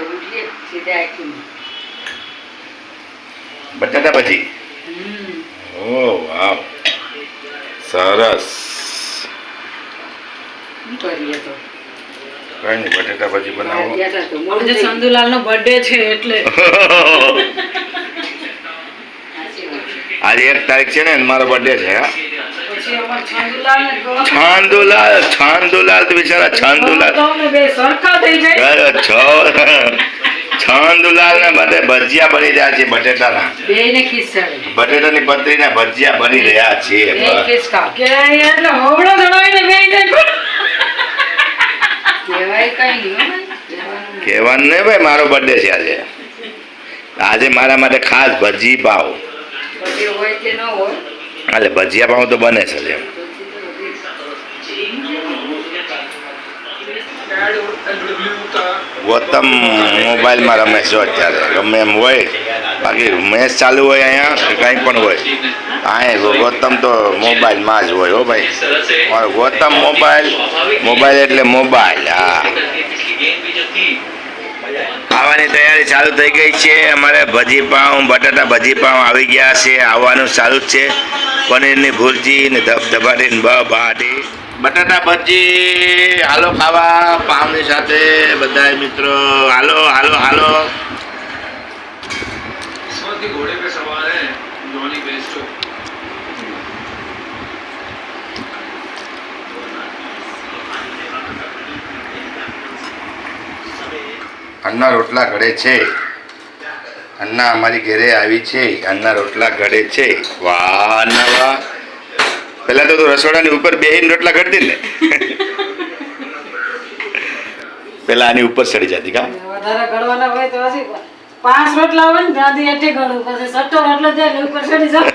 ખા. સીધા બટાટા ભાજી? ઓ વાવ. સરસ. કરીએ તો? કઈ નહીં બટેટા ભાજી બનાવો. આજે સંદુલાલ નો બર્થડે છે એટલે. આજે એક તારીખ છે ને મારો બર્થડે છે હા. છંદુલાલ ને છાંદુલાલ તો બિચારા છાંદુલાલ. છાંદુલાલ ને બધે ભજીયા બની રહ્યા છે બટેટાના. બટેટાની પતરીના ભજીયા બની રહ્યા છે કેવાનું નહીં ભાઈ. મારો બર્થડે છે આજે. આજે મારા માટે ખાસ ભજી પાવ. હોય કે ન હોય એટલે ભજીયા પાઉં તો બને છે જ એમ ગૌતમ મોબાઈલમાં રમે છે અત્યારે. ગમે એમ હોય. બાકી મેચ ચાલુ હોય અહીંયા, કાંઈ પણ હોય. અહીંયા ગૌતમ તો મોબાઈલમાં જ હોય હો ભાઈ. ગૌતમ મોબાઈલ મોબાઈલ એટલે મોબાઈલ, હા. આવવાની તૈયારી ચાલુ થઈ ગઈ છે. અમારે ભજી પાઉં, બટાટા ભજી પાઉં આવી ગયા છે. આવવાનું ચાલુ જ છે. પનીરની ભુરજી ને ધબાટી ને બાટી બટાટા ભજી, હાલો ખાવા, પાઉંની સાથે બધા મિત્રો. હાલો હાલો હાલો. ઘોડે સવારે બેસ્ટ અન્ના રોટલા ઘડે છે. અન્ના અમારી ઘરે આવી છે. અન્ના રોટલા ઘડે છે. વાહ અન્ના વાહ. પહેલા તો તું રસોડાની ઉપર બેહીને રોટલા ઘડતી ને. પેલા આની ઉપર ચડી જતી કા? વધારે ગળવાના હોય તો પાંચ રોટલા હોય ને ત્યાંથી એઠે ગળું પછી સટ્ટો રોટલો જાય ઉપર ચડી જાય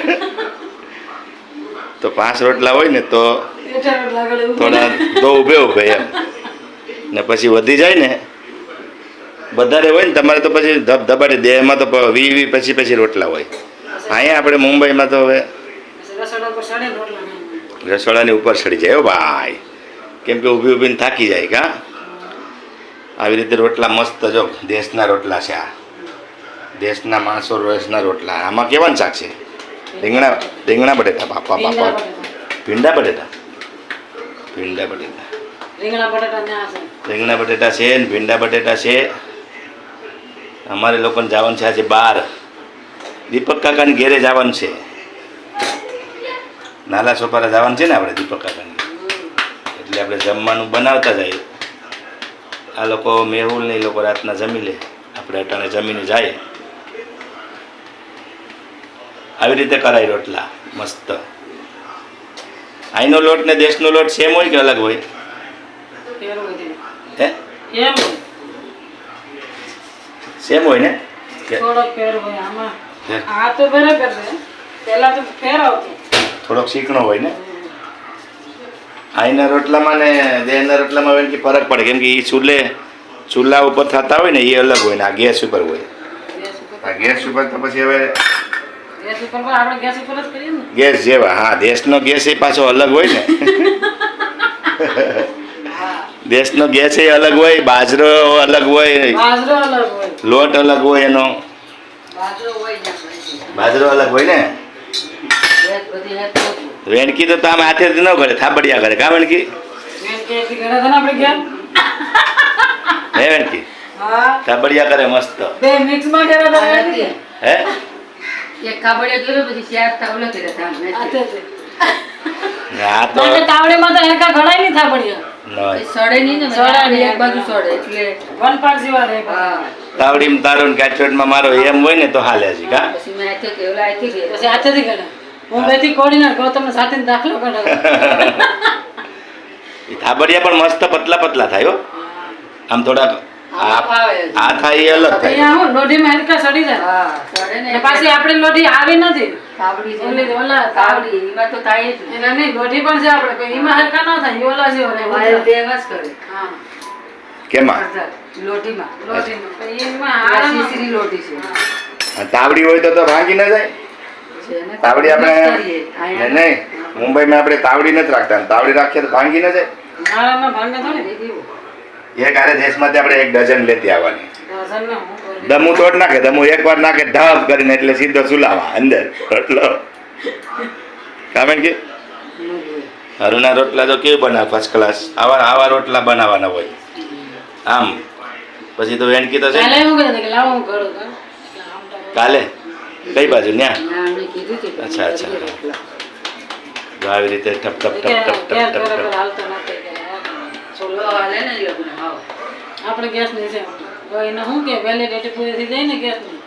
તો પાંચ રોટલા હોય ને તો થોડા તો ઊભે ઊભે એમ. ને પછી વધી જાય ને વધારે હોય ને તમારે તો પછી ધબ ધબાટી દેહમાં તો વી વી પછી પછી રોટલા હોય. અહીંયા આપણે મુંબઈમાં તો હવે. રસોડાની ઉપર ચડી જાય. ભાઈ કેમ કે ઊભી ઊભીને થાકી જાય કા? આવી રીતે રોટલા મસ્ત જો દેશના રોટલા છે આ. દેશના માણસો રસના રોટલા. આમાં કેવાનું શાક છે? રીંગણા રીંગણા બટેટા બાપા બાપા. ભીંડા બટેટા. ભીંડા બટેટા? રીંગણા બટેટા છે ને ભીંડા બટેટા છે. અમારે લોકોને જવાનું છે આજે બહાર દીપક કાકાની ઘેરે જવાનું છે. નાલા સોપારા જવાનું છે ને આપણે દીપક કાકાની એટલે આપણે જમવાનું બનાવતા જઈએ. આ લોકો મેહુલ ને એ લોકો રાતના જમી લે. આપણે અટાણે જમીને જાય આવી રીતે કરાય રોટલા. મસ્ત. અહીંનો લોટ ને દેશનો લોટ સેમ હોય કે અલગ હોય. હે. સેમ હોય ને થોડોક ફેર હોય આમાં. આ તો બરાબર છે પેલા તો ફેર આવતો. થોડોક શીખણો હોય ને? આઈના રોટલામાં ને દેહના રોટલામાં એમ કે ફરક પડે. કેમ કે એ ચૂલે ચૂલા ઉપર થતા હોય ને એ અલગ હોય ને આ ગેસ ઉપર હોય. ગેસ ઉપર. આ ગેસ ઉપર તો પછી હવે ગેસ ઉપર પણ આપણે ગેસ ઉપર જ કરીએ ને. ગેસ જેવા. હા દેશનો ગેસ એ પાછો અલગ હોય ને. દેશનો ગેસ એ અલગ હોય બાજરો અલગ હોય બાજરો અલગ હોય. લોટ અલગ હોય એનો. બાજરો અલગ હોય ને. વેણકી તો તમે હાથે ન કરે થાબડિયા કરે કા વેણકી? હે વેણકી? થાબડિયા કરે મસ્ત. બે મિક્સમાં. હે? એક કાબડિયો કર્યો પછી ચાર તાવલો કર્યા તા અમે. હાથે છે. આ તો તાવડે માં તાવડીમાં તો હરકા ઘડાય નહીં એ સડે નહીં ને સડે સડે એક બાજુ સડે એટલે વન પાક જેવા રહે. તાવડીમાં તારો ને કાચોટમાં મારો એમ હોય ને તો હાલે છે કા? પછી મેં આથી કે ઓલા આથી કે પછી હાથેથી ઘડે હું બેથી કોડીને ગૌતમને સાથે દાખલો કાઢાવો એ થાબડિયા પણ મસ્ત પતલા પતલા થાય હો. આમ થોડાક આ થાય એ અલગ થાય. અહીંયા હું લોઢીમાં હરકા સડી જાય. હા સડે ને અને પાછી આપણે લોઢી આવી નથી. તાવડી છે ઓલા તાવડી એમાં તો થાય જ એટલે નહીં લોઢી પણ છે આપણે. પણ એમાં હરકા ન થાય ઓલા છે ઓલા વાયુ તો એમ જ કરે. હા. કેમાં? અડધા. લોટીમાં એમાં આરામ સીસરી લોટી છે. તાવડી હોય તો તો ભાંગી ન જાય. તાવડી આપણે. નહીં, મુંબઈમાં આપણે તાવડી નથી રાખતા. તાવડી રાખીએ તો ભાંગી ન જાય. એક આરે દેશમાંથી આપણે એક ડઝન લેતી આવવાની? દમુ તોડ નાખે દમુ એક વાર નાખે ધાપ કરીને એટલે સીધો સુલાવા અંદર. રોટલો કારણ કે હરુના રોટલા તો કેવું બનાવે ફર્સ્ટ ક્લાસ આવા આવા રોટલા બનાવવાના હોય. આમ. પછી તો વેણકી તો છે કાલે કઈ બાજુ? ન્યા? અચ્છા, અચ્છા. તો આવી રીતે ટપ ટપ ટપ ટપ ટપ ટપ ટપ. આપણે ગેસ નહીં છે તો એને શું કે વેલિડિટી પૂરી થઈ જાય ને ગેસની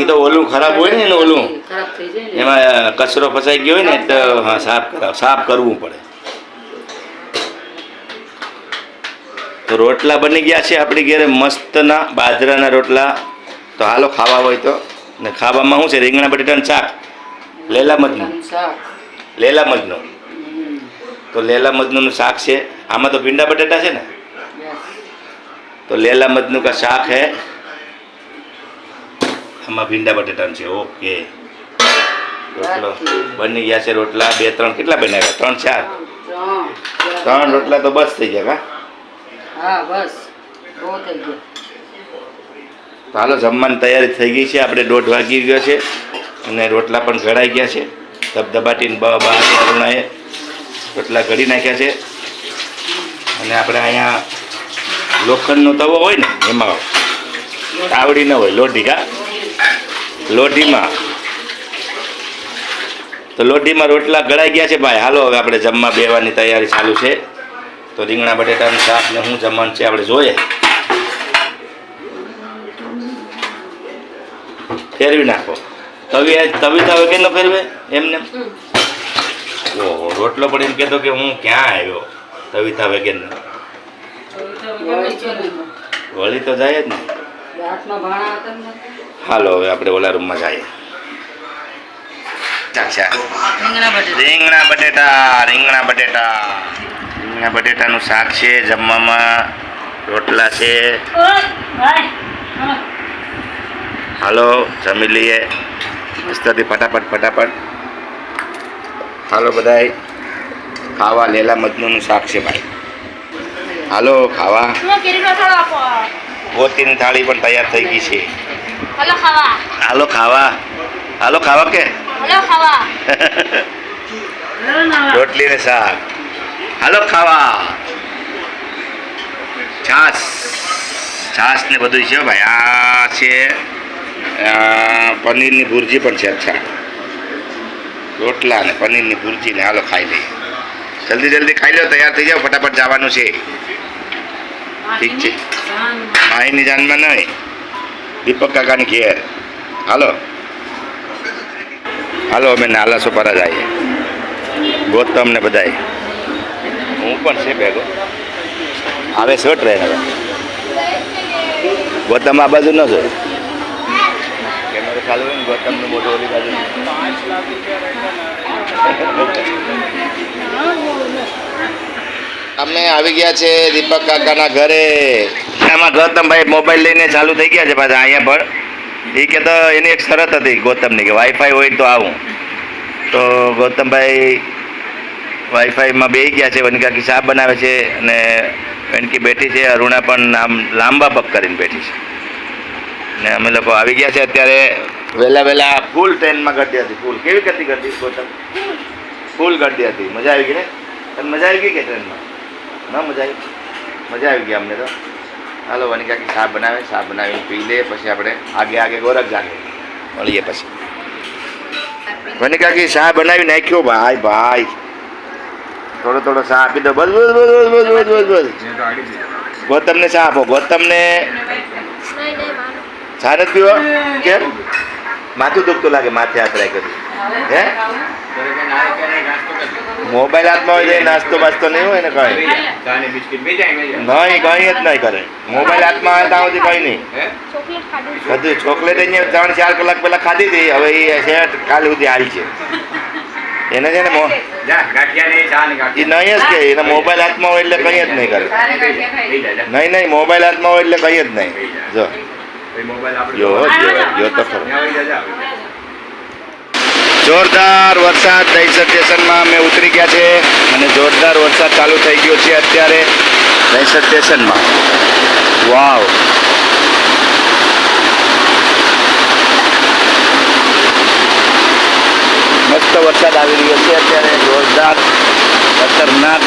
એ તો ઓલું ખરાબ હોય ને એનું ઓલું ખરાબ થઈ જાય એમાં કચરો ફસાઈ ગયો હોય ને તો હા સાફ કરાવ સાફ કરવું પડે. તો રોટલા બની ગયા છે આપણી ઘરે મસ્તના બાજરાના રોટલા. તો હાલો ખાવા હોય તો. ને ખાવામાં શું છે રીંગણા બટેટાનું શાક? લેલા મજનું લેલા મજનું તો લેલા મજનું શાક છે. આમાં તો ભીંડા બટેટા છે ને. તો લેલા મજનું કા શાક હે આમાં ભીંડા બટેટાનું છે ઓકે રોટલો બની ગયા છે રોટલા બે ત્રણ કેટલા બનાવ્યા ત્રણ ચાર ત્રણ રોટલા તો બસ થઈ ગયા હા બસ તો હાલો જમવાની તૈયારી થઈ ગઈ છે આપણે દોઢ વાગી ગયો છે અને રોટલા પણ ઘડાઈ ગયા છે ધબધબાટીને બ બા અરુણાએ રોટલા ઘડી નાખ્યા છે અને આપણે અહીંયા લોખંડનો તવો હોય ને એમાં તાવડી ન હોય લોઢી કા લોઢીમાં. તો લોઢીમાં રોટલા ગળાઈ ગયા છે ભાઈ. હાલો હવે આપણે જમવા બેવાની તૈયારી ચાલુ છે. તો રીંગણા બટેટાનું શાક ને શું જમવાનું છે આપણે જોઈએ. ફેરવી નાખો. તવી તવી તો કેમ ફેરવે? એમને? ઓહો રોટલો પણ એમ કહેતો કે હું ક્યાં આવ્યો? તવિતા ને. વળી તો જાય જ ને. હાલો હવે આપણે ઓલા રૂમમાં જઈએ. રીંગણા બટેટા. રીંગણા બટેટા રીંગણા બટેટાનું શાક છે જમવામાં રોટલા છે. હાલો. હાલો જમી લઈએ. મસ્તથી ફટાફટ ફટાફટ. હાલો બધાય. ખાવા લેલા મજનૂનું શાક છે ભાઈ. હાલો ખાવા. ગોતીની થાળી પણ તૈયાર થઈ ગઈ છે. હલો ખાવા. હાલો ખાવા. હાલો ખાવા કે? હલો ખાવા. ને. રોટલી ને શાક. હાલો ખાવા. છાસ. છાસ ને બધું છે ભાઈ. આ છે પનીર પનીરની ભુરજી પણ છે અચ્છા. રોટલા ને પનીરની ભુરજી ને હાલો ખાઈ લઈએ. જલ્દી જલ્દી ખાઈ લો તૈયાર થઈ જાઓ ફટાફટ જવાનું છે. ઠીક છે. માહીની જાનમાં નહીં. દીપક કાકાની ઘેર. હાલો. હાલો અમે નાલા સોપારા જઈએ. ગોતમ ને બધાય. હું પણ છે ભેગો. આવે છે ટ્રેન હવે. ગૌતમ આ બાજુ ન છે કેમેરો ચાલુ હોય ને ગૌતમનું ઓલી બાજુ. અમે આવી ગયા છે દીપક કાકાના ઘરે. એમાં ગૌતમભાઈ મોબાઈલ લઈને ચાલુ થઈ ગયા છે પાછા અહીંયા પણ. એ કે તો એની એક શરત હતી ગૌતમની કે વાઈફાઈ હોય તો આવું. તો ગૌતમભાઈ વાઈફાઈમાં બે ગયા છે વનકાકી સાહેબ બનાવે છે અને વેણકી બેઠી છે અરુણા પણ આમ લાંબા પગ કરીને બેઠી છે. ને અમે લોકો આવી ગયા છે અત્યારે વહેલા વહેલા ફૂલ ટ્રેનમાં ગરદી હતી ફૂલ કેવી કરતી ગરદી ગૌતમ? ફૂલ. ગરદી હતી. મજા આવી ગઈ ને? મજા આવી ગઈ કે ટ્રેનમાં ના મજા આવી મજા આવી ગઈ અમને તો. હાલો વનિકા કે શાક બનાવે શાક બનાવીને પી લે પછી આપણે આગે આગે ગોરખ જાગે. મળીએ પછી. વનિકા કે શાહ બનાવી નાખ્યો ભાઈ ભાઈ. થોડો થોડો શાહ આપી દો. બસ બસ બસ બસ બસ બસ બસ ગૌતમને શાહ આપો. ગૌતમને શાહ નથી પીવો. કેમ? માથું દુખતું લાગે માથે હાથ રાખ્યો હે? મોબાઈલ હાથમાં હોય તો નાસ્તો બાસ્તો નહીં હોય ને કઈ? નહીં કઈ જ નહીં કરે. મોબાઈલ હાથમાં આવે ત્યાં સુધી કઈ નહીં. બધું ચોકલેટ અહીંયા ત્રણ ચાર કલાક પહેલા ખાધી હતી. હવે એ શેઠ કાલ સુધી આવી છે. એને છે ને એ નહીં જ કે એને મોબાઈલ હાથમાં હોય એટલે કંઈ જ નહીં કરે. નહીં નહીં મોબાઈલ હાથમાં હોય એટલે કંઈ જ નહીં. જો. જો જો જો તો ખરો. જોરદાર વરસાદ દહીસર સ્ટેશનમાં અમે ઉતરી ગયા છે અને જોરદાર વરસાદ ચાલુ થઈ ગયો છે અત્યારે દહીસર સ્ટેશનમાં. વાવ. મસ્ત વરસાદ આવી રહ્યો છે અત્યારે. જોરદાર, ખતરનાક.